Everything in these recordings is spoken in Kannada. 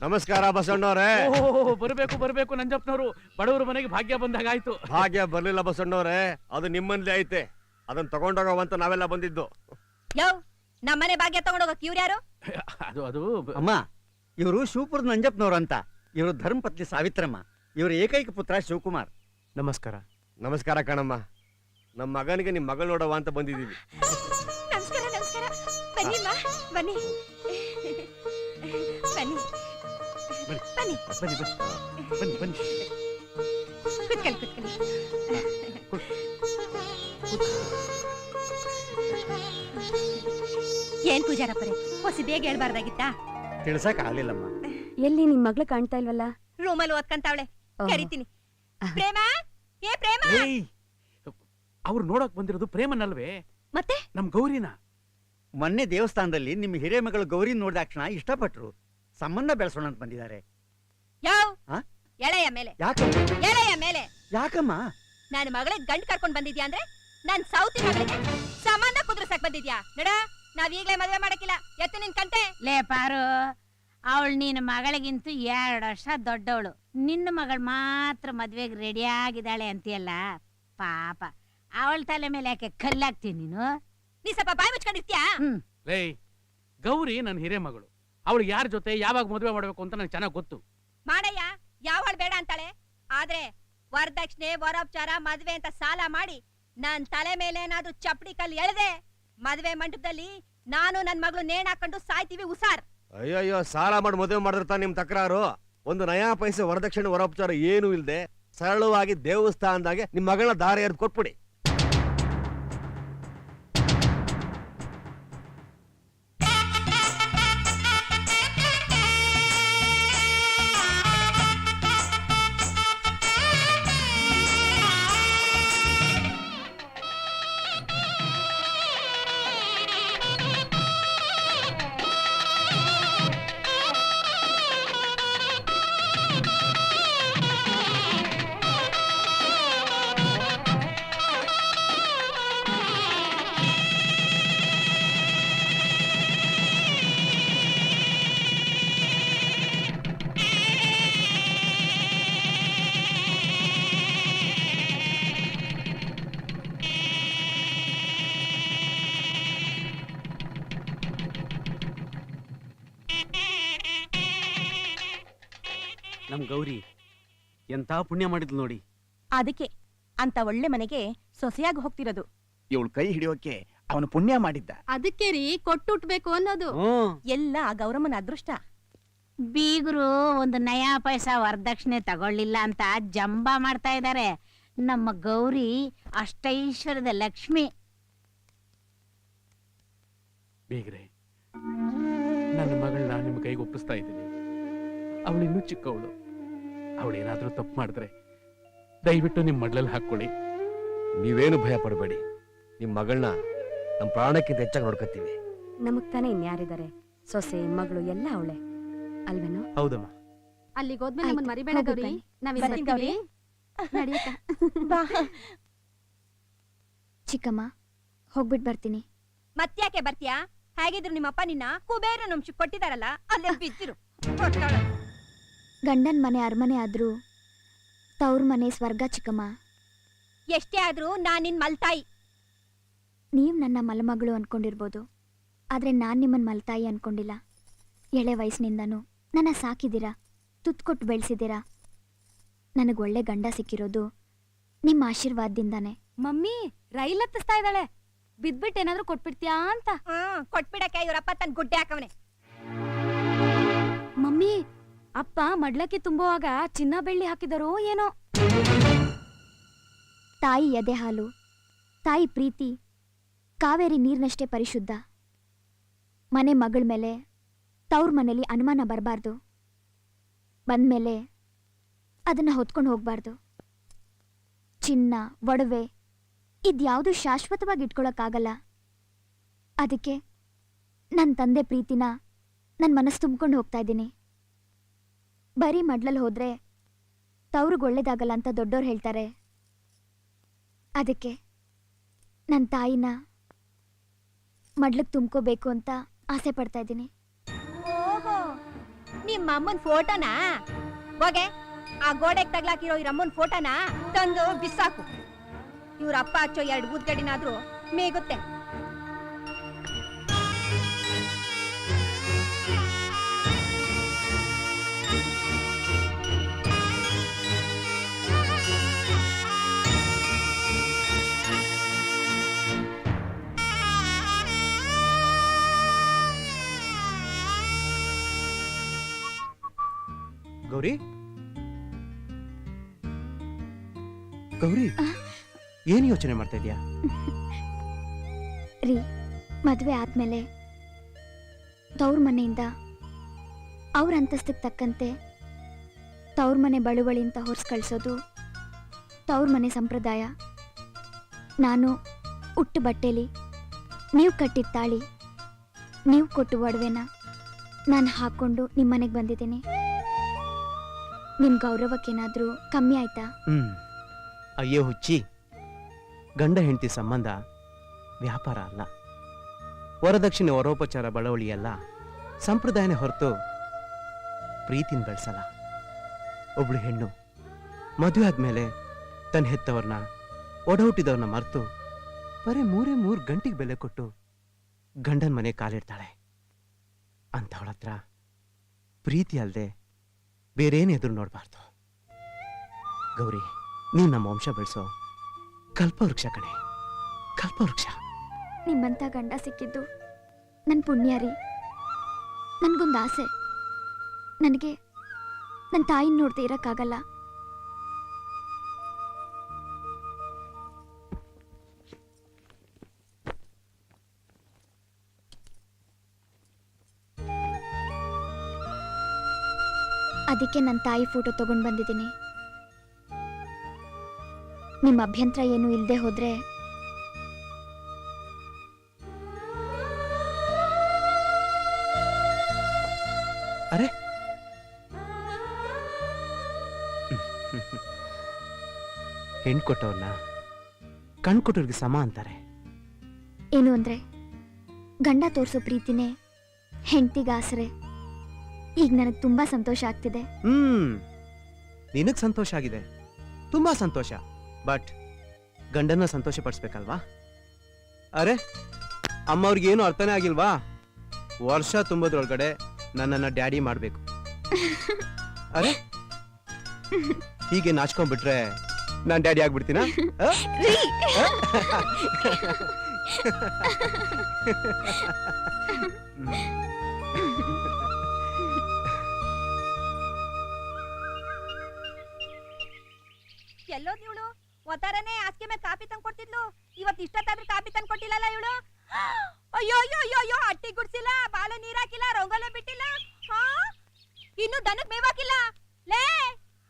ನಮಸ್ಕಾರ ಬಸಣ್ಣವ್ರೆ ಓ ಬರಬೇಕು ಬರಬೇಕು ನಂಜಪ್ಪನವರು. ಬಡವರ ಮನೆಗೆ ಭಾಗ್ಯ ಬಂದಾಗ ಆಯ್ತು. ಭಾಗ್ಯ ಬರ್ಲಿಲ್ಲ ಬಸಣ್ಣವ್ರೆ ಅದು ನಿಮ್ಮಲ್ಲಿ ಐತೆ. ಅದನ್ನ ತಗೊಂಡೋಗವಂತ ನಾವೆಲ್ಲ ಬಂದಿದ್ದು. ಯವ್ ನಮ್ಮನೆ ಭಾಗ್ಯ ತಗೊಂಡೋಗಕ್ ಇವ್ರು ಯಾರು? ಅದು ಅದು. ಅಮ್ಮ ಇವರು ಶಿವಪುರದ ನಂಜಪ್ಪನವ್ರು ಅಂತ ಇವರು ಧರ್ಮಪತ್ನಿ ಸಾವಿತ್ರಮ್ಮ. ಇವರ ಏಕೈಕ ಪುತ್ರ ಶಿವಕುಮಾರ್. ನಮಸ್ಕಾರ. ನಮಸ್ಕಾರ ಕಣಮ್ಮ. ನಮ್ಮ ಮಗನಿಗೆ ನಿಮ್ ಮಗಳು ನೋಡವ ಅಂತ ಬಂದಿದ್ದೀವಿ. ನಮಸ್ಕಾರ ನಮಸ್ಕಾರ. ಬನ್ನಿ ಅಮ್ಮ, ಬನ್ನಿ. ಬನ್ನಿ. ಬನ್ನಿ. ಬನ್ನಿ. ಬನ್ನಿ ಬನ್ನಿ. ಬನ್ನಿ ಬನ್ನಿ. ಕುತ್ಕೊಳ್ಳಿ ಕುತ್ಕೊಳ್ಳಿ. ಏನ್ ಪೂಜಾರಪ್ಪರೇ ಹೊಸಿ ಬೇಗ ಹೇಳ್ಬಾರ್ದಾಗಿತ್ತಾ? ತಿಳ್ಸಕ್ ಆಗ್ಲಿಲ್ಲಮ್ಮ. ಎಲ್ಲಿ ನಿಮ್ ಮಗ್ಳು ಕಾಣ್ತಾ ಇಲ್ವಲ್ಲ? ರೂಮಲ್ಲಿ ಓದ್ಕಂತಾವಳೆ. ಕರಿತೀನಿ. ಪ್ರೇಮ? ಏ ಪ್ರೇಮ? ಅವ್ರು ನೋಡಕ್ ಬಂದಿರೋದು ಪ್ರೇಮನಲ್ವೇ? ಮತ್ತೆ? ನಮ್ ಗೌರಿನ. ಮೊನ್ನೆ ದೇವಸ್ಥಾನದಲ್ಲಿ ನಿಮ್ ಹಿರಿಯ ಮಗಳು ಗೌರಿ ನೋಡಿದಾಕ್ಷಣ ಇಷ್ಟಪಟ್ರು. ಸಂಬಂಧ ಬೆಳೆಸೋಣ ಅಂತ ಬಂದಿದ್ದಾರೆ. ಯಾವ? ಆ? ಎಳೆಯ ಮೇಲೆ. ಯಾಕಮ್ಮ ಎಳೆಯ ಮೇಲೆ. ಯಾಕಮ್ಮ? ನನ್ನ ಮಗಳಿಗೆ ಗಂಡ್ ಕರ್ಕೊಂಡ್ ಬಂದಿದ್ಯಾ ಅಂದ್ರೆ ನನ್ ಸೌತಿ ಮಗಳಿಗೆ ಸಂಬಂಧ ಕುದುರ್ಸಕ್ ಬಂದಿದ್ಯಾ? ನಡ ನಾವ್ ಈಗ್ಲೇ ಮದ್ವೆ ಮಾಡಕ್ಕಿಲ್ಲ. ಎತ್ತು ನಿನ್ ಕಂತೆ ಲೇ ಪಾರು ಅವಳು ನಿನ್ನ ಮಗಳಿಗಿಂತ ಎರಡು ವರ್ಷ ದೊಡ್ಡವಳು. ನಿನ್ನ ಮಗಳು ಮಾತ್ರ ಮದ್ವೆಗೆ ರೆಡಿ ಆಗಿದ್ದಾಳೆ ಅಂತೀಯಲ್ಲ? ಪಾಪ. ಅವಳ ತಲೆ ಮೇಲೆ ಯಾಕೆ ಕಲ್ಲಾಗ್ತೀನಿ ನೀನು? ನೀ ಸ್ವಲ್ಪ ಬಾಯಿ ಮುಚ್ಕೊಂಡಿರ್ತೀಯಾ? ಹ್ಮ್. ಲೇ ಗೌರಿ ನನ್ನ ಹಿರೇ ಮಗಳು. ಅವಳು ಯಾರ ಜೊತೆ ಯಾವಾಗ ಮದುವೆ ಮಾಡಬೇಕು ಅಂತ ನನಗೆ ಚೆನ್ನಾಗಿ ಗೊತ್ತು. ಮಾಡಯ್ಯ ಯಾವಳು ಬೇಡ ಅಂತಾಳೆ? ಆದ್ರೆ ವರದಕ್ಷಿಣೆ ವರೋಪಚಾರ ಮದ್ವೆ ಅಂತ ಸಾಲ ಮಾಡಿ ನನ್ ತಲೆ ಮೇಲೆ ಏನಾದ್ರೂ ಚಪ್ಪಡಿ ಕಲ್ಲು ಎಳೆದೆ ಮದ್ವೆ ಮಂಟಪದಲ್ಲಿ ನಾನು ನನ್ ಮಗಳು ನೇಣ ಹಾಕೊಂಡು ಸಾಯ್ತೀವಿ ಉಸಾರ್ ಅಯ್ಯೋ ಸಾಲ ಮಾಡಿ ಮದುವೆ ಮಾಡಿರ್ತಾನೆ ನಿಮ್ ತಕರಾರು? ಒಂದು ನಯಾ ಪೈಸೆ ವರದಕ್ಷಿಣೆ ವರೋಪಚಾರ ಏನು ಇಲ್ಲದೆ ಸರಳವಾಗಿ ದೇವಸ್ಥಾನದಾಗೆ ನಿಮ್ ಮಗಳ ದಾರಿ ಎರ್ದು ಕೊಟ್ಬಿಡಿ. ನಮ್ ಗೌರಿ. ಎಂತ ಪುಣ್ಯ ಮಾಡಿದ್ಲು ನೋಡಿ. ಅದಕ್ಕೆ ಅಂತ ಒಳ್ಳೆ ಮನೆಗೆ ಸೊಸೆಯಾಗಿ ಹೋಗ್ತಿರೋದು. ಇವಳು ಕೈ ಹಿಡಿಯೋಕೆ ಅವನು ಪುಣ್ಯ ಮಾಡಿದ್ದ. ಅದಕ್ಕೆ ರೀ ಕೊಟ್ಟುಟ್ಬೇಕು ಅನ್ನೋದು. ಹ್ಮ್ ಎಲ್ಲ ಆ ಗೌರಮ್ಮನ ಅದೃಷ್ಟ. ಬೀಗರು ಒಂದು ನಯಾ ಪೈಸ ವರದಕ್ಷಿಣೆ ತಗೊಳ್ಳಿಲ್ಲ ಅಂತ ಜಂಬ ಮಾಡ್ತಾ ಇದ್ದಾರೆ. ನಮ್ಮ ಗೌರಿ ಅಷ್ಟೈಶ್ವರ್ಯದ ಲಕ್ಷ್ಮಿ. ಬೇಗ್ರೆ ನನ್ನ ಮಗಳನ್ನ ನಿಮ್ಮ ಕೈಗೆ ಒಪ್ಪಿಸ್ತಾ ಇದ್ದೀನಿ. ಅವಳು ಇನ್ನೂ ಚಿಕ್ಕವಳು. ಅವಳೇನಾದ್ರೂ ತಪ್ಪು ಮಾಡಿದ್ರೆ ದಯವಿಟ್ಟು ನಿಮ್ಮ ಮಡ್ಲಲ್ಲಿ ಹಾಕೊಳ್ಳಿ ನೀವೇನು ಭಯ ಪಡಬೇಡಿ. ನಿಮ್ಮ ಮಗಳನ್ನ ನಮ್ಮ ಪ್ರಾಣಕ್ಕಿಂತ ಹೆಚ್ಚಾಗಿ ನೋಡ್ಕೊತೀವಿ. ನಮಗ್ ತಾನೇ ಇನ್ಯಾರಿದ್ದಾರೆ ಸೊಸೆ ಮಗಳು ಎಲ್ಲ ಅವಳೆ. ಅಲ್ವೇನೋ? ಹೌದಮ್ಮ. ಅಲ್ಲಿಗೆ ಹೋದ್ಮೇಲೆ ಆಯ್ತು, ಮರಿಬೇಡ ಹೋಗು ಗೌರಿ. ನಾವು ನಾವ್ ಬರ್ತೀನಿ ಗೌರಿ. ಚಿಕ್ಕಮ್ಮ ಹೋಗ್ಬಿಟ್ ಬರ್ತೀನಿ. ಮತ್ತ್ಯಾಕೆ ಬರ್ತೀಯಾ? ಹೇಗಿದ್ರು ನಿಮ್ಮಪ್ಪ ನಿನ್ನ ಕುಬೇರ ನಮ್ಶಿ ಕೊಟ್ಟಿದಾರಲ್ಲ ಅಲ್ಲೇ ಬಿದ್ದಿರು. ಗಂಡನ್ ಮನೆ ಅರಮನೆ ಆದ್ರೂ ತವ್ರ ಮನೆ ಸ್ವರ್ಗ ಚಿಕ್ಕಮ್ಮ. ಎಷ್ಟೇ ಆದ್ರೂ ನಾನ್ ನಿನ್ ಮಲ್ತಾಯಿ. ನೀವ್ ನನ್ನ ಮಲಮಗಳು ಅನ್ಕೊಂಡಿರ್ಬೋದು. ಆದ್ರೆ ನಾನ್ ನಿಮ್ಮನ್ ಮಲ್ತಾಯಿ ಅನ್ಕೊಂಡಿಲ್ಲ. ಎಳೆ ವಯಸ್ಸಿನಿಂದನು. ನನ್ನ ಸಾಕಿದ್ದೀರಾ? ತುತ್ತು ಕೊಟ್ಟು ಬೆಳೆಸಿದ್ದೀರಾ? ನನಗೆ ಒಳ್ಳೆ ಗಂಡ ಸಿಕ್ಕಿರೋದು ನಿಮ್ಮ ಆಶೀರ್ವಾದದಿಂದಾನೆ. ಮಮ್ಮಿ ರೈಲ್ ಹತ್ತಿಸ್ತಾ ಇದ್ದಾಳೆ. ಬಿದ್ಬಿಟ್ಟು ಏನಾದ್ರೂ ಕೊಟ್ಬಿಡ್ತೀಯಾ ಅಂತ. ಹ್ಮ್ ಕೊಟ್ಬಿಡಕ್ಕೆ ಇವರಪ್ಪ ತನ್ ಗುಡ್ಡೆ ಹಾಕವನೆ. ಅಪ್ಪ ಮಡ್ಲಕ್ಕೆ ತುಂಬುವಾಗ ಚಿನ್ನ ಬೆಳ್ಳಿ ಹಾಕಿದರೋ ಏನೋ. ತಾಯಿ ಎದೆ ಹಾಲು, ತಾಯಿ ಪ್ರೀತಿ, ಕಾವೇರಿ ನೀರಿನಷ್ಟೇ ಪರಿಶುದ್ಧ. ಮನೆ ಮಗಳ ಮೇಲೆ, ತವ್ರ ಮನೇಲಿ ಅನುಮಾನ ಬರಬಾರ್ದು. ಬಂದಮೇಲೆ ಅದನ್ನ ಹೊತ್ಕೊಂಡು ಹೋಗಬಾರ್ದು. ಚಿನ್ನ, ಒಡವೆ ಇದ್ಯಾವುದು ಶಾಶ್ವತವಾಗಿ ಇಟ್ಕೊಳಕ್ಕಾಗಲ್ಲ. ಅದಕ್ಕೆ ನನ್ನ ತಂದೆ ಪ್ರೀತಿನ ನನ್ನ ಮನಸ್ಸು ತುಂಬ್ಕೊಂಡು ಹೋಗ್ತಾ ಇದ್ದೀನಿ. ಬರೀ ಮಡ್ಲಲ್ಲಿ ಹೋದ್ರೆ ತವ್ರಿಗೆ ಒಳ್ಳೇದಾಗಲ್ಲ ಅಂತ ದೊಡ್ಡೋರು ಹೇಳ್ತಾರೆ. ಅದಕ್ಕೆ ನನ್ನ ತಾಯಿನ ಮಡ್ಲಕ್ಕೆ ತುಂಬ್ಕೋಬೇಕು ಅಂತ ಆಸೆ ಪಡ್ತಾ ಇದ್ದೀನಿ. ಓಹೋ ನಿಮ್ಮ ಅಮ್ಮನ ಫೋಟೋನಾ? ಹೋಗೆ, ಆ ಗೋಡೆಗೆ ತಗ್ಲಾಕಿರೋ ಇವ್ರ ಅಮ್ಮನ ಫೋಟೋನಾ ತಂದು ಬಿಸಾಕು. ಇವ್ರ ಅಪ್ಪ ಹಚ್ಚೋ ಎರಡು ಬೂದ್ಗಡಿನಾದ್ರೂ ಮೇಗುತ್ತೆ. ಗೌರಿ ಏನ್ ಯೋಚನೆ ಮಾಡ್ತಾ ಇದೀಯಾ ರೀ ಮದುವೆ ಆದ್ಮೇಲೆ ತವ್ರ ಮನೆಯಿಂದ ಅವ್ರ ಅಂತಸ್ತಿಗೆ ತಕ್ಕಂತೆ ತವ್ರ ಮನೆ ಬಳುವಳಿ ಅಂತ ಹೊರ್ಸ್ ಕಳ್ಸೋದು ತವ್ರ ಮನೆ ಸಂಪ್ರದಾಯ. ನಾನು ಉಟ್ಟು ಬಟ್ಟೆಲಿ ನೀವು ಕಟ್ಟಿದ ತಾಳಿ ನೀವು ಕೊಟ್ಟು ಒಡವೆನ ನಾನು ಹಾಕೊಂಡು ನಿಮ್ಮ ಮನೆಗೆ ಬಂದಿದ್ದೀನಿ. ನಿಮ್ಮ ಗೌರವಕ್ಕೇನಾದ್ರೂ ಕಮ್ಮಿ ಆಯ್ತಾ? ಹ್ಮ್. ಅಯ್ಯೋ ಹುಚ್ಚಿ, ಗಂಡ ಹೆಂಡತಿ ಸಂಬಂಧ ವ್ಯಾಪಾರ ಅಲ್ಲ. ವರದಕ್ಷಿಣೆ ವರೋಪಚಾರ ಬಳವಳಿಯಲ್ಲ, ಸಂಪ್ರದಾಯನೇ ಹೊರತು ಪ್ರೀತಿನ ಬೆಳೆಸಲ್ಲ. ಒಬ್ಳು ಹೆಣ್ಣು, ಮದುವೆ ಆದ್ಮೇಲೆ ತನ್ನ ಹೆತ್ತವ್ರನ್ನ ಒಡಹುಟ್ಟಿದವ್ರನ್ನ ಮರೆತು ಬರೀ ಮೂರೇ ಮೂರು ಗಂಟೆಗೆ ಬೆಲೆ ಕೊಟ್ಟು ಗಂಡನ ಮನೆ ಕಾಲಿಡ್ತಾಳೆ. ಅಂಥವಳ ಹತ್ರ ಪ್ರೀತಿ ಅಲ್ಲದೆ ಬೇರೇನು ಎದುರು ನೋಡಬಾರ್ದು. ಗೌರಿ. ನೀನ್ ನಮ್ಮ ವಂಶ ಬೆಳೆಸೋ. ಕಲ್ಪವೃಕ್ಷ ಕಣೆ. ಕಲ್ಪವೃಕ್ಷ. ನಿಮ್ಮಂತ ಗಂಡ ಸಿಕ್ಕಿದ್ದು ನನ್ನ ಪುಣ್ಯ ರೀ. ನನಗೊಂದು ಆಸೆ. ನನಗೆ ನನ್ನ ತಾಯಿನ ನೋಡದೆ ಇರಕ್ಕಾಗಲ್ಲ. ಅದಕ್ಕೆ ನನ್ನ ತಾಯಿ ಫೋಟೋ ತಗೊಂಡು ಬಂದಿದ್ದೀನಿ. ನಿಮ್ಮ ಅಭ್ಯಂತರ ಏನು ಇಲ್ಲದೆ ಹೋದ್ರೆ? ಅರೆ. ಹೆಣ್ ಕೊಟ್ಟವ್ರನ್ನ ಕಣ್ ಕೊಟ್ಟವ್ರಿಗೆ ಸಮ ಅಂತಾರೆ. ಏನು ಅಂದ್ರೆ? ಗಂಡ ತೋರಿಸೋ ಪ್ರೀತಿನೇ ಹೆಂಡ್ತಿಗೆ ಆಸರೆ. ಈಗ ನನಗೆ ತುಂಬಾ ಸಂತೋಷ ಆಗ್ತಿದೆ. ಹ್ಮ್. ನಿನಗ್ ಸಂತೋಷ ಆಗಿದೆ. ತುಂಬಾ ಸಂತೋಷ. ಬಟ್ ಗಂಡನ್ನ ಸಂತೋಷ ಪಡಿಸ್ಬೇಕಲ್ವಾ ಅರೆ ಅಮ್ಮವ್ರಿಗೆ ಏನು ಅರ್ಥನೇ ಆಗಿಲ್ವಾ? ವರ್ಷ ತುಂಬೋದ್ರೊಳಗಡೆ ನನ್ನನ್ನ ಡ್ಯಾಡಿ ಮಾಡಬೇಕು. ಅರೆ ಹೀಗೆ ನಾಚ್ಕೊಂಡ್ಬಿಟ್ರೆ ನಾನು ಡ್ಯಾಡಿ ಆಗ್ಬಿಡ್ತೀನ? ಎಲ್ಲೋದ್ ಒತ್ತಾರನೆ ಹಾಸಿಗೆ ಮೇಲೆ ಕಾಫಿ ತಂದು ಕೊಡ್ತಿದ್ಲು. ಇವತ್ತು ಇಷ್ಟೊತ್ತಾದ್ರೂ ಕಾಫಿ ತಂದು ಕೊಟ್ಟಿಲ್ಲಲ್ಲ ಇವಳು? ಅಯ್ಯೋ ಅಯ್ಯೋ ಅಯ್ಯೋ ಅಯ್ಯೋ ಅಟ್ಟಿ ಗುಡ್ಸಿಲ್ಲ ಬಾಲ ನೀರ್ ಹಾಕಿಲ್ಲ ರಂಗೋಲೆ ಬಿಟ್ಟಿಲ್ಲ. ಹಾ? ಇನ್ನು ದನಕ್ ಮೇವಾಕಿಲ್ಲ ಲೇ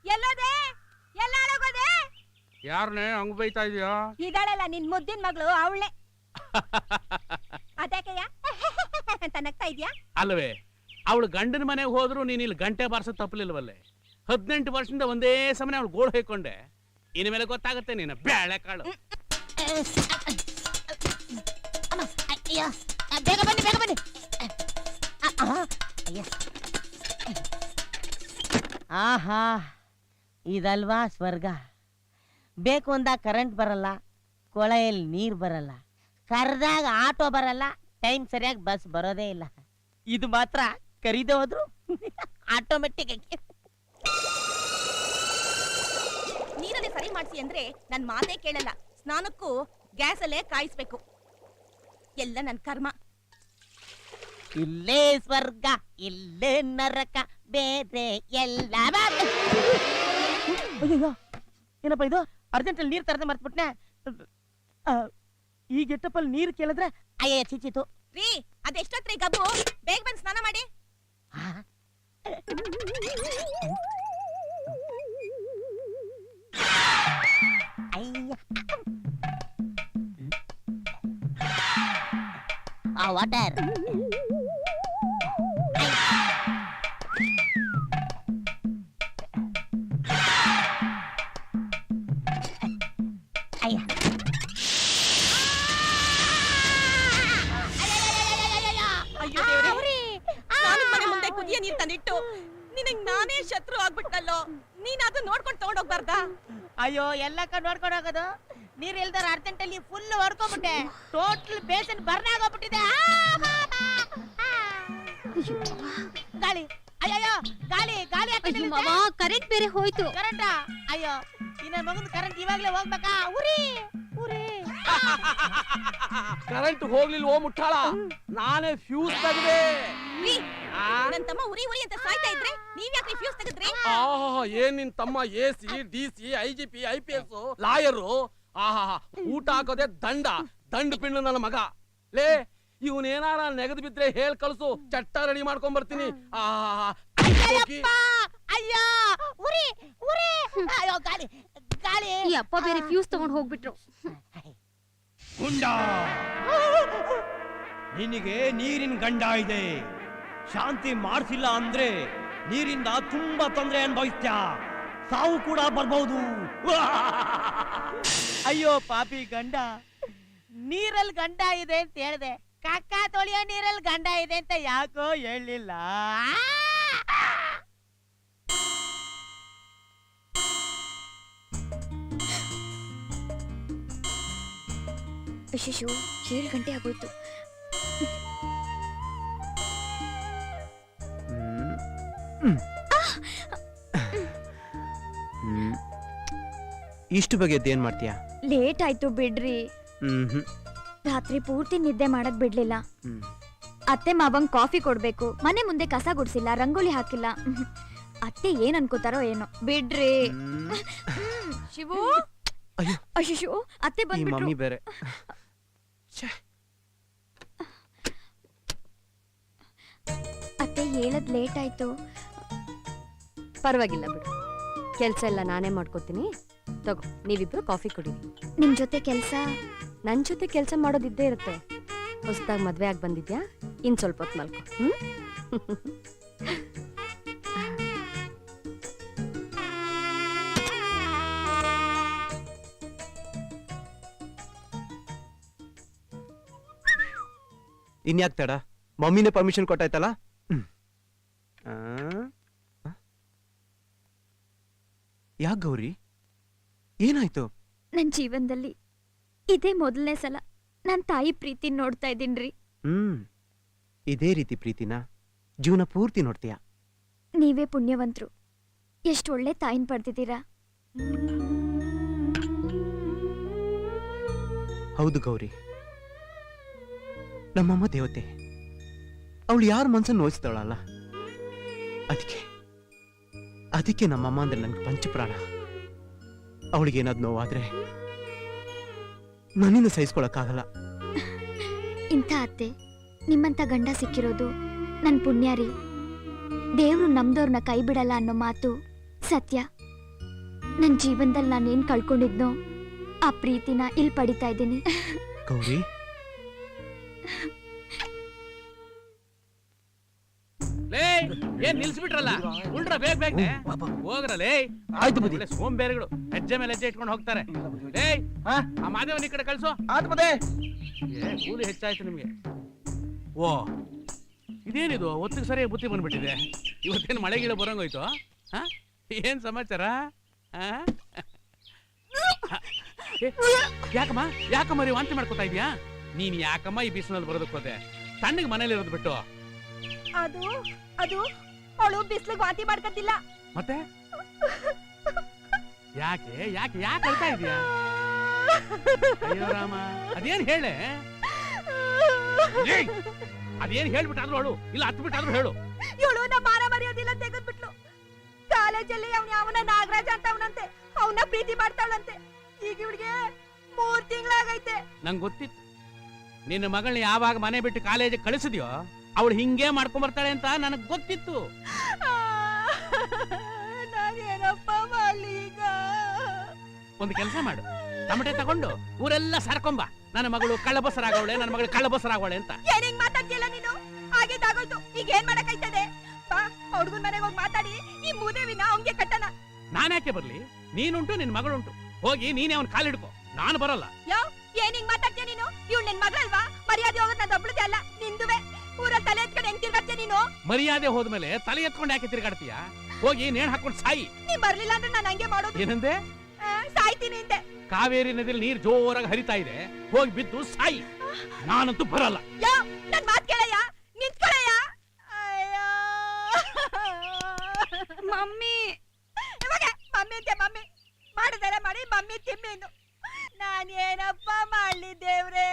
ಎಲ್ಲೋದೆ? ಎಲ್ಲ ಹಾಳಾಗೋದೆ ಯಾರನ್ನೇ ಹಂಗ್ ಬೈತಾ ಇದೀಯಾ? ಇದಾಳಲ್ಲ ನಿನ್ ಮುದ್ದಿನ ಮಗಳು ಅವಳೆ ಅದ್ಯಾಕಯ್ಯ ಅಂತ ನಗ್ತಾ ಇದ್ಯಾ? ಅಲ್ವೇ ಅವಳು ಗಂಡನ ಮನೆಗೆ ಹೋದ್ರು ನೀನ್ ಇಲ್ಲಿ ಗಂಟೆ ಬಾರಿಸೋದು ತಪ್ಪಲಿಲ್ವಲ್ಲೇ ಹದಿನೆಂಟು ವರ್ಷದಿಂದ ಒಂದೇ ಸಮನೆ ಅವಳು ಗೋಳು ಹೇಕೊಂಡೆ. ಇನ್ನು ಮೇಲೆ ಗೊತ್ತಾಗುತ್ತೆ ನೀನು ಬೇಳೆ ಕಾಳು ಅಮ್ಮ, ಅಯ್ಯೋ ಬೇಗ ಬನ್ನಿ ಬೇಗ ಬನ್ನಿ ಆಹಾ ಇದಲ್ವಾ ಸ್ವರ್ಗ? ಬೇಕು ಅಂದಾಗ ಕರೆಂಟ್ ಬರಲ್ಲ ಕೊಳೆಯಲ್ಲಿ ನೀರು ಬರಲ್ಲ ಕರೆದಾಗ ಆಟೋ ಬರಲ್ಲ ಟೈಮ್ ಸರಿಯಾಗಿ ಬಸ್ ಬರೋದೇ ಇಲ್ಲ. ಇದು ಮಾತ್ರ ಕರೀದೆ ಹೋದ್ರು ಆಟೋಮೆಟಿಕ್ ಸರಿ ಮಾಡಿಸಿ ಅಂದ್ರೆ ನನ್ ಮಾತೇ ಕೇಳಲ್ಲ. ಸ್ನಾನಕ್ಕೂ ಗ್ಯಾಸ್ ಅಲ್ಲೇ ಕಾಯಿಸ್ಬೇಕು. ಎಲ್ಲ ನನ್ ಕರ್ಮ. ಇಲ್ಲೇ ಸ್ವರ್ಗ ಇಲ್ಲೇ ನರಕ ಬೇರೆ ಎಲ್ಲ ಏನಪ್ಪ ಇದು? ಅರ್ಜೆಂಟಲ್ಲಿ ನೀರು ತರದೆ ಮರ್ತ್ಬಿಟ್ನೆ. ಈ ಗೆಟ್ಟಪ್ಪಲ್ಲಿ ನೀರು ಕೇಳಿದ್ರೆ ಅಯ್ಯ ಚಿಚಿತು ರೀ ಅದೆಷ್ಟೊತ್ರಿ ಗಬ್ಬು? ಬೇಗ ಬಂದು ಸ್ನಾನ ಮಾಡಿ. ಆ ವಾಟರ್ ಅಯ್ಯ ಅಯ್ಯೋ ದೇವ್ರೇ ಸ್ನಾನದ ಮನೆ ಮುಂದೆ ಕುದಿಯ ನೀರ್ ತಂದಿಟ್ಟು ನಾನೇ ಶತ್ರು ಆಗ್ಬಿಟ್ಟಲ್ಲೋ ನೀನ್ ಅದು ನೋಡ್ಕೊಂಡು ತಗೊಂಡೋಗ್ಬಾರ್ದಾ? ಅಯ್ಯೋ ಎಲ್ಲಕ್ಕ ನೋಡ್ಕೊಂಡು ಹೋಗೋದು? ನೀರ್ ಇಲ್ದಾರ ಅರ್ಜೆಂಟಲ್ಲಿ ಫುಲ್ ಹೊಡ್ಕೊಂಡ್ಬಿಟ್ಟೆ ಟೋಟಲ್ ಬೇಸನ್ ಬರ್ನ ಆಗೋಗ್ಬಿಟ್ಟಿದೆ. ಗಾಳಿ. ಅಯ್ಯಯ್ಯೋ ಗಾಳಿ ಗಾಳಿ ಕರೆಂಟ್ ಬೇರೆ ಹೋಯ್ತು. ಕರೆಂಟ ಅಯ್ಯೋ ಇನ್ನ ಮಗನ್ ಕರೆಂಟ್ ಇವಾಗ್ಲೇ ಹೋಗ್ಬೇಕಾ? ಉರಿ ಉರಿ ಕರೆಂಟ್ ಹೋಗ್ಲಿಲ್ವೋ ಮುಟ್ಟಾಳ. ನಾನೇ ಫ್ಯೂಸ್ ತೆಗ್ದೆ. ರೀ, ನನ್ ತಮ್ಮ ಉರಿ ಉರಿ ಅಂತ ಸಾಯ್ತಾ ಇದ್ರೆ ನೀವ್ ಯಾಕೆ ಫ್ಯೂಸ್ ತೆಗೆದ್ರಿ? ಆಹಾ ಏನ್ ನಿನ್ ತಮ್ಮ A C D C I G P I P S lawyer ಆಹಾ ಊಟ ಹಾಕೋದೆ ದಂಡ. ದಂಡ ಪಿಂಡು ನನ್ನ ಮಗ. ಲೇ ಇವನೇನಾರ ನೆಗದು ಬಿದ್ರೆ ಹೇಳ್ ಕಳ್ಸು. ಚಟ್ಟ ರೆಡಿ ಮಾಡ್ಕೊಂಡ್ ಬರ್ತೀನಿ. ಆಹಾ ಅಯ್ಯೋ ಉರಿ ಉರಿ. ಅಯ್ಯೋ ಗಾಳಿ ಗಾಳಿ. ಈ ಅಪ್ಪ ಬೇರೆ ಫ್ಯೂಸ್ ತಗೊಂಡ್ ಹೋಗ್ಬಿಟ್ರು. ಗುಂಡ. ನಿನಗೆ ನೀರಿನ ಗಂಡ ಇದೆ. ಶಾಂತಿ ಮಾಡ್ಸಿಲ್ಲ ಅಂದ್ರೆ ನೀರಿಂದ ತುಂಬಾ ತೊಂದರೆ ಅನುಭವಿಸ್ತ್ಯಾ? ಸಾವು ಕೂಡ ಬರ್ಬಹುದು ಅಯ್ಯೋ ಪಾಪಿ ಗಂಡ ನೀರಲ್ಲಿ ಗಂಡ ಇದೆ ಅಂತ ಹೇಳಿದೆ ಕಕ್ಕ ತೊಳೆಯೋ ನೀರಲ್ಲಿ ಗಂಡ ಇದೆ ಅಂತ ಯಾಕೋ ಹೇಳಲಿಲ್ಲ ಶಿಶು ಏಳು ಗಂಟೆ ಆಗೋಯ್ತು. ಹ್ಮ್. ಇಷ್ಟು ಬಗ್ಗೆ ಏನ್ ಮಾಡ್ತೀಯಾ? ಲೇಟ್ ಆಯ್ತು ಬಿಡ್ರಿ. ಹ್ಮ್ ರಾತ್ರಿ ಪೂರ್ತಿ ನಿದ್ದೆ ಮಾಡಕ್ ಬಿಡ್ಲಿಲ್ಲ. ಹ್ಮ್. ಅತ್ತೆ ಮಾವಂಗ್ ಕಾಫಿ ಕೊಡ್ಬೇಕು. ಮನೆ ಮುಂದೆ ಕಸ ಗುಡ್ಸಿಲ್ಲ ರಂಗೋಲಿ ಹಾಕಿಲ್ಲ. ಅತ್ತೆ ಏನ್ ಅನ್ಕೋತಾರೋ ಏನೋ. ಬಿಡ್ರಿ. ಹ್ಮ್. ಶಿವು. ಅಯ್ಯೋ. ಅಶಿಶು ಅತ್ತೆ ಈ ಬಂದ್ಬಿಟ್ರು. ಮಮ್ಮಿ ಬೇರೆ. ಅತ್ತೆ ಹೇಳದ್ ಲೇಟ್ ಆಯ್ತು. ಪರವಾಗಿಲ್ಲ ಬಿಡು. ಕೆಲಸ ಎಲ್ಲ ನಾನೇ ಮಾಡ್ಕೋತೀನಿ. ತಗೋ ನೀವಿಬ್ರು ಕಾಫಿ ಕುಡಿ ನಿಮ್ ಜೊತೆ ಕೆಲ್ಸ? ನನ್ ಜೊತೆ ಕೆಲಸ ಮಾಡೋದಿದ್ದೇ ಇರುತ್ತೆ. ಹೊಸದಾಗಿ ಮದ್ವೆ ಆಗಿ ಬಂದಿದ್ಯಾ? ಇನ್ ಸ್ವಲ್ಪ ಹೊತ್ತು ಮಲ್ಕೊ ಹ್ಮ್? ಇನ್ಯಾಕ್ ತಡ? ಮಮ್ಮಿನೇ ಪರ್ಮಿಷನ್ ಕೊಟ್ಟಾಯ್ತಲ್ಲ? ಯಾಕೆ ಗೌರಿ? ಏನಾಯ್ತು? ನನ್ ಜೀವನದಲ್ಲಿ ಇದೇ ಮೊದಲನೇ ಸಲ ನನ್ ತಾಯಿ ಪ್ರೀತಿ ನೋಡ್ತಾ ಇದ್ದೀನ್ರಿ ಹ್ಮ್. ಇದೇ ರೀತಿ ಪ್ರೀತಿನ? ಜೀವನ ಪೂರ್ತಿ ನೋಡ್ತೀಯ? ನೀವೇ ಪುಣ್ಯವಂತರು. ಎಷ್ಟು ಒಳ್ಳೆ ತಾಯಿನ ಪಡೆದಿದ್ದೀರಾ ಹೌದು ಗೌರಿ. ನಮ್ಮಮ್ಮ ದೇವತೆ. ಅವಳು ಯಾರ ಮನ್ಸನ್ನು ನೋಯಿಸ್ತಾಳಲ್ಲ? ಅದಕ್ಕೆ. ಅದಕ್ಕೆ ನಮ್ಮಮ್ಮ ಅಂದ್ರೆ ನನ್ಗೆ ಪಂಚಪ್ರಾಣ. ಅವಳಿಗೇನಾದ್ ನೋವಾದ್ರೆ ನನ್ನಿಂದ ಸಹಿಸ್ಕೊಳಕ್ಕಾಗಲ್ಲ. ಇಂಥ ಅತ್ತೆ ನಿಮ್ಮಂತ ಗಂಡ ಸಿಕ್ಕಿರೋದು ನನ್ನ ಪುಣ್ಯ ರೀ. ದೇವ್ರು ನಮ್ದವ್ರನ್ನ ಕೈ ಬಿಡಲ್ಲ ಅನ್ನೋ ಮಾತು ಸತ್ಯ. ನನ್ನ ಜೀವನದಲ್ಲಿ ನಾನೇನ್ ಕಳ್ಕೊಂಡಿದ್ನೋ ಆ ಪ್ರೀತಿನ ಇಲ್ಲಿ ಪಡಿತಾ ಇದ್ದೀನಿ. ಗೌರಿ ಏನ್ ನಿಲ್ಸ್ಬಿಟ್ರಲ್ಲ? ಉಲ್ಟ್ರ ಬೇಗ ಬೇಗ ಹೋಗ್ರಲೇ. ಆಯ್ತು ಬುದ್ಧಿ. ಒಳ್ಳೆ ಸೋಂಬೇರಿಗಳು. ಹೆಜ್ಜೆ ಮೇಲೆ ಹೆಜ್ಜೆ ಇಟ್ಕೊಂಡು ಹೋಗ್ತಾರೆ. ಏಯ್ ಆ ಮಾದೇವನ್ ಈ ಕಡೆ ಕಳ್ಸು. ಬದೇ ಏ ಕೂಲಿ ಹೆಚ್ಚಾಯ್ತು ನಿಮ್ಗೆ. ಓ. ಇದೇನಿದು? ಒತ್ತಿಗೆ ಸರಿಯಾಗಿ ಬುತ್ತಿ ಬಂದ್ಬಿಟ್ಟಿದೆ. ಇವತ್ತೇನ್ ಮಳೆ ಗಿಳ ಬರಂಗೋಯ್ತು? ಹಾ? ಏನ್ ಸಮಾಚಾರ? ಯಾಕಮ್ಮ? ಯಾಕಮ್ಮ ರೀ ವಾಂತಿ ಮಾಡ್ಕೊತಾ ಇದೀಯಾ? ನೀನ್ ಯಾಕಮ್ಮ ಈ ಬಿಸಿನಲ್ಲಿ ಬರೋದಕ್ಕೆ ಹೋದೆ ತಣ್ಣಗೆ ಮನೇಲಿ ಇರೋದು ಬಿಟ್ಟು. ಅದು ಅದು ಅವಳು ಬಿಸ್ಲಿಗೆ ವಾತಿ ಮಾಡ್ಕತ್ತಿಲ್ಲ ಮತ್ತೆ? ಯಾಕೆ ಯಾಕೆ ಯಾಕೆ ಅಳ್ತಾ ಇದೀಯಾ? ಅಯ್ಯೋ ರಾಮ ಅದೇನ್ ಹೇಳೆ? ಏಯ್! ಅದೇನ್ ಹೇಳ್ಬಿಟ್ಟಾದ್ರೂ ಹೇಳು ಇಲ್ಲ ಹತ್ತು ಬಿಟ್ಟಾದ್ರೂ ಹೇಳು. ಇವಳು ನಮ್ಮ ಮಾನ ಮರ್ಯಾದಿಲ್ಲ ತೆಗೆದ್ಬಿಟ್ಲು. ಕಾಲೇಜಲ್ಲಿ ಅವ್ನ ಅವನ ನಾಗರಾಜ ಅಂತ ಅವನಂತೆ ಅವನ ಪ್ರೀತಿ ಮಾಡ್ತಾಳಂತೆ. ಈಗ ಇವಳಿಗೆ ಮೂರ್ ತಿಂಗಳಾಗೈತೆ. ನಂಗೆ ಗೊತ್ತಿತ್ತು. ನಿನ್ನ ಮಗಳನ್ನ ಯಾವಾಗ ಮನೆ ಬಿಟ್ಟು ಕಾಲೇಜಿಗೆ ಕಳಿಸಿದ್ಯೋ ಅವಳು ಹಿಂಗೆ ಮಾಡ್ಕೊಂಡ್ ಬರ್ತಾಳೆ ಅಂತ ನನಗೆ ಗೊತ್ತಿತ್ತು. ನಾನೇನಪ್ಪ ಮಾಡ್ಲಿ ಈಗ? ಒಂದು ಕೆಲಸ ಮಾಡು. ತಮಟೆ ತಗೊಂಡು ಊರೆಲ್ಲ ಸರ್ಕೊಂಬ ನನ್ನ ಮಗಳು ಕಳ್ಳಬಸರಾಗವಳೆ ನನ್ನ ಮಗಳು ಕಳ್ಳಬಸರಾಗವಳೆ ಅಂತ. ಏನ್ ಹಿಂಗ್ ಮಾತಾಡ್ತಿಯಲ್ಲ ನೀನು? ಆಗಿದ್ದಾಗೋಯ್ತು ಈಗ ಏನ್ ಮಾಡಕ್ಕಾಯ್ತದೆ? ಬಾ ಹುಡುಗನ ಮನೆಗೆ ಹೋಗಿ ಮಾತಾಡಿ. ಈ ಮೂದೇವಿನ ಅವನ್ಗೆ ಕಟ್ಟನ ನಾನ್ಯಾಕೆ ಬರಲಿ? ನೀನುಂಟು ನಿನ್ ಮಗಳುಂಟು. ಹೋಗಿ ನೀನೇ ಅವನ್ ಕಾಲಿಡ್ಕೋ. ನಾನು ಬರಲ್ಲ. ಯೋ ಏನ್ ಹಿಂಗ್ ಮಾತಾಡ್ತೀಯ ನೀನು? ಇವ್ ನಿನ್ ಮಗಳಲ್ವಾ? ಮರ್ಯಾದೆ ಹೋಗೋದ್ ನಾನು ಒಬ್ಳದೇ ಅಲ್ಲ. ಮರ್ಯಾದೆ ಹೋದ್ಮೇಲೆ ತಲೆ ಎತ್ಕೊಂಡು ಯಾಕೆ ತಿರುಗಾಡ್ತೀಯ? ಹೋಗಿ ನೇಣ್ ಹಾಕೊಂಡು ಸಾಯಿ. ನೀ ಬರ್ಲಿಲ್ಲ ಅಂದ್ರೆ ನಾನು ಹಂಗೆ ಮಾಡೋದು? ಏನಂದೆ? ಆ, ಸಾಯ್ತೀನಿ ಅಂತೆ ಕಾವೇರಿ ನದಿಲಿ ನೀರ್ ಜೋರಾಗಿ ಹರಿತಾ ಇದೆ. ಹೋಗಿ ಬಿದ್ದು ಸಾಯಿ. ನಾನಂತೂ ಬರಲ್ಲ. ಯೋ ನನ್ ಮಾತ್ ಕೇಳಯ್ಯ? ನಿಂತ್ಕೊಳಯ್ಯ ಅಯ್ಯೋ. ಮಮ್ಮಿ. ಇವಾಗ ಮಮ್ಮಿ ಅಂತೆ ಮಮ್ಮಿ? ಮಾಡಿದಾರೆ ಮಾಡಿ ಮಮ್ಮಿ ತಿಮ್ಮಿ ನಾನು ಏನಪ್ಪ ಮಾಡ್ಲಿ ದೇವ್ರೇ?